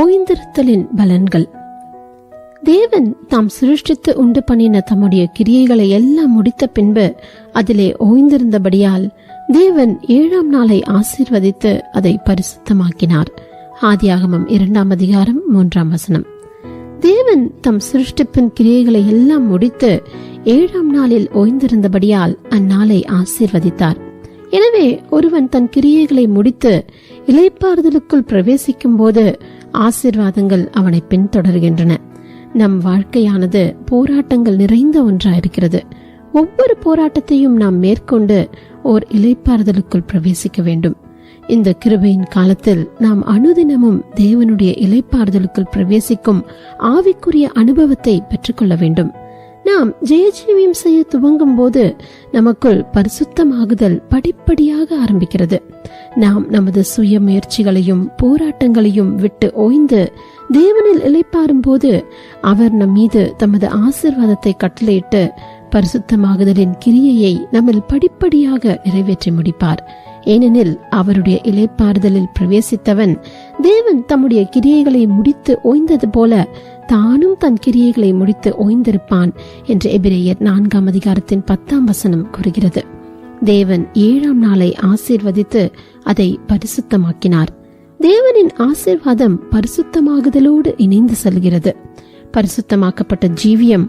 ஓய்ந்திருத்தலின் பலன்கள். தேவன் தாம் சிருஷ்டித்து உண்டு பண்ணின தம்முடைய கிரியைகளை எல்லாம் முடித்த பின்பு அதிலே ஓய்ந்திருந்தபடியால் தேவன் ஏழாம் நாளை ஆசீர்வதித்து அதை பரிசுத்தமாக்கினார். ஆதியாகமம் இரண்டாம் அதிகாரம் மூன்றாம் வசனம். தேவன் தம் சிருஷ்டிப்பின் கிரியைகளை எல்லாம் முடித்து ஏழாம் நாளில் ஓய்ந்திருந்தபடியால் அந்நாளை ஆசீர்வதித்தார். எனவே ஒருவன் தன் கிரியைகளை முடித்து இலைப்பாறுதலுக்குள் பிரவேசிக்கும் போது ஆசீர்வாதங்கள் அவனை பின்தொடர்கின்றன. நம் வாழ்க்கையானது போராட்டங்கள் நிறைந்த ஒன்றாயிருக்கிறது. ஒவ்வொரு போராட்டத்தையும் நாம் மேற்கொண்டு ஓர் இலைப்பாறுதலுக்குள் பிரவேசிக்க வேண்டும். இந்த கிருபையின் காலத்தில் நாம் அனுதினமும் தேவனுடைய இலைப்பாறுதலுக்குள் பிரவேசிக்கும் ஆவிக்குரிய அனுபவத்தை பெற்றுக்கொள்ள வேண்டும். நாம் ஜெயஜீவியம் செய்ய துவங்கும் போது நமக்குள் பரிசுத்தமாகுதல் படிப்படியாக ஆரம்பிக்கிறது. நாம் நமது சுய முயற்சிகளையும் போராட்டங்களையும் விட்டு ஓய்ந்து தேவனில் இலைப்பாரும் போது அவர் நம் மீது தமது ஆசிர்வாதத்தை கட்டளையிட்டு பரிசுத்தமாகுதலின் கிரியையை நம்மில் படிப்படியாக நிறைவேற்றி முடிப்பார். ஏனெனில் அவருடைய இலைப்பாறுதலில் பிரவேசித்தவன் தேவன் தம்முடைய கிரியைகளை முடித்து ஓய்ந்தது போல தானும் தன் கிரியைகளை முடித்து ஓய்ந்திருப்பான் என்று எபிரேயர் நான்காம் அதிகாரத்தின் பத்தாம் வசனம் கூறுகிறது. தேவன் ஏழாம் நாளை ஆசீர்வதித்து அதை பரிசுத்தமாக்கினார். தேவனின் ஆசீர்வாதம் பரிசுத்தமாகுதலோடு இணைந்து செல்கிறது. பரிசுத்தமாக்கப்பட்ட ஜீவியம்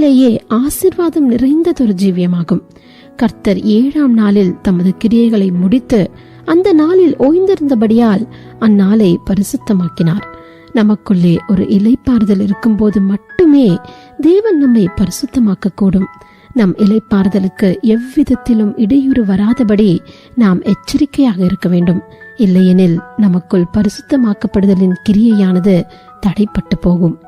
உண்மையிலேயே ஆசிர்வாதம் நிறைந்ததொரு ஜீவியமாகும். கர்த்தர் ஏழாம் நாளில் தமது கிரியைகளை முடித்து அந்த நாளில் ஓய்ந்திருந்தபடியால் அந்நாளை பரிசுத்தமாக்கினார். நமக்குள்ளே ஒரு இலைப்பாறுதல் இருக்கும்போது மட்டுமே தேவன் நம்மை பரிசுத்தமாக்க கூடும் நம் இலைப்பாறுதலுக்கு எவ்விதத்திலும் இடையூறு வராதபடி நாம் எச்சரிக்கையாக இருக்க வேண்டும். இல்லையெனில் நமக்குள் பரிசுத்தமாக்கப்படுதலின் கிரியையானது தடைப்பட்டு போகும்.